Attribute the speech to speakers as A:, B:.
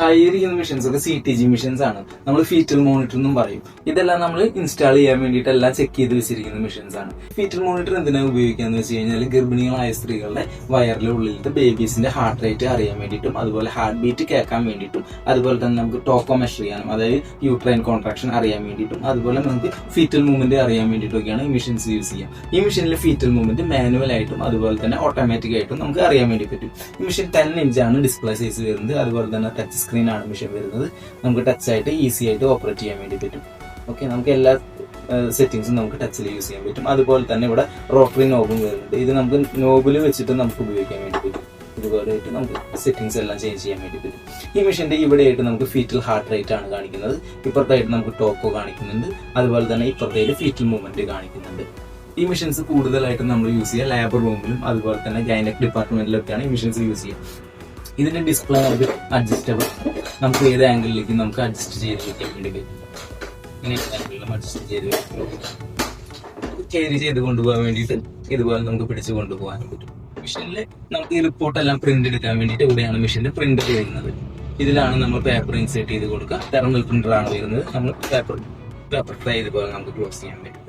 A: ചെയ്യുന്ന മെഷീൻസ് ഒക്കെ C T G machines ആണ്. നമ്മൾ ഫീറ്റൽ മോണിറ്റർ എന്നും പറയും. ഇതെല്ലാം നമ്മൾ ഇൻസ്റ്റാൾ ചെയ്യാൻ വേണ്ടിയിട്ട് എല്ലാം ചെക്ക് ചെയ്ത് വെച്ചിരിക്കുന്ന മെഷീൻസ് ആണ്. ഫീറ്റൽ മോണിറ്റർ എന്തിനാണ് ഉപയോഗിക്കാന്ന് വെച്ച് കഴിഞ്ഞാൽ ഗർഭിണികളായ സ്ത്രീകളുടെ വയറിലെ ഉള്ളിലത്തെ ബേബീസിന്റെ ഹാർട്ട് റേറ്റ് അറിയാൻ വേണ്ടിയിട്ടും അതുപോലെ ഹാർട്ട് ബീറ്റ് കേൾക്കാൻ വേണ്ടിയിട്ടും അതുപോലെ തന്നെ നമുക്ക് ടോക്കോ മെഷർ ചെയ്യാനും അതായത് യൂട്രൈൻ കോൺട്രാക്ഷൻ അറിയാൻ വേണ്ടിയിട്ടും അതുപോലെ നമുക്ക് ഫീറ്റൽ മൂവ്മെന്റ് അറിയാൻ വേണ്ടിയിട്ടൊക്കെയാണ് ഈ മെഷീൻസ് യൂസ് ചെയ്യാം. ഈ മെഷീനിലെ ഫീറ്റൽ മൂവ്മെന്റ് മാനുവൽ ആയിട്ടും അതുപോലെ തന്നെ ഓട്ടോമാറ്റിക് ആയിട്ടും നമുക്ക് അറിയാൻ വേണ്ടി പറ്റും. ഈ മെഷീൻ ടെൻ ഇഞ്ചാണ് ഡിസ്പ്ലേ സൈസ് വരുന്നത്. അതുപോലെ തന്നെ ടച്ച് സ്ക്രീൻ ആണ് മെഷീൻ വരുന്നത്. നമുക്ക് ടച്ച് ആയിട്ട് ഈസി ആയിട്ട് ഓപ്പറേറ്റ് ചെയ്യാൻ വേണ്ടി പറ്റും. ഓക്കെ നമുക്ക് എല്ലാ സെറ്റിങ്സും നമുക്ക് ടച്ചിൽ യൂസ് ചെയ്യാൻ പറ്റും. അതുപോലെ തന്നെ ഇവിടെ റോട്ടറി നോബും വരുന്നുണ്ട്. ഇത് നമുക്ക് നോബിൽ വെച്ചിട്ട് നമുക്ക് ഉപയോഗിക്കാൻ വേണ്ടി പറ്റും. ഇതുപോലെ ആയിട്ട് നമുക്ക് സെറ്റിങ്സ് എല്ലാം ചേഞ്ച് ചെയ്യാൻ വേണ്ടി പറ്റും. ഈ മെഷീന്റെ ഇവിടെയായിട്ട് നമുക്ക് ഫീറ്റൽ ഹാർട്ട് റേറ്റ് ആണ് കാണിക്കുന്നത്. ഇപ്പുറത്തായിട്ട് നമുക്ക് ടോക്കോ കാണിക്കുന്നുണ്ട്. അതുപോലെ തന്നെ ഇപ്പുറത്തായിട്ട് ഫീറ്റൽ മൂവ്മെന്റ് കാണിക്കുന്നുണ്ട്. ഈ മെഷീൻസ് കൂടുതലായിട്ട് നമ്മൾ യൂസ് ചെയ്യുക ലാബർ റൂമിലും അതുപോലെ തന്നെ ഗൈനക് ഡിപ്പാർട്ട്മെന്റിലൊക്കെയാണ് ഈ മെഷീൻസ് യൂസ് ചെയ്യുക. ഇതിന്റെ ഡിസ്പ്ലേ നമുക്ക് അഡ്ജസ്റ്റബിൾ നമുക്ക് ഏത് ആംഗിളിലേക്ക് നമുക്ക് അഡ്ജസ്റ്റ് ചെയ്ത് വെക്കാൻ വേണ്ടി പറ്റും ഇങ്ങനെ അഡ്ജസ്റ്റ് ചെയ്ത് ക്യാരി ചെയ്ത് കൊണ്ടുപോകാൻ വേണ്ടിയിട്ട് ഇതുപോലെ നമുക്ക് പിടിച്ചു കൊണ്ടുപോകാൻ പറ്റും. മെഷീനിൽ നമുക്ക് ഈ റിപ്പോർട്ട് എല്ലാം പ്രിന്റ് എടുക്കാൻ വേണ്ടിയിട്ട് ഇവിടെയാണ് മെഷീന്റെ പ്രിന്റ് വരുന്നത്. ഇതിലാണ് നമ്മൾ പേപ്പർ ഇൻസേർട്ട് ചെയ്ത് കൊടുക്കുക. തെർമൽ പ്രിന്റർ ആണ് വരുന്നത്. നമ്മൾ പേപ്പർ പേപ്പർ ഫ്രൈ ഇതുപോലെ നമുക്ക് ക്ലോസ് ചെയ്യാൻ പറ്റും.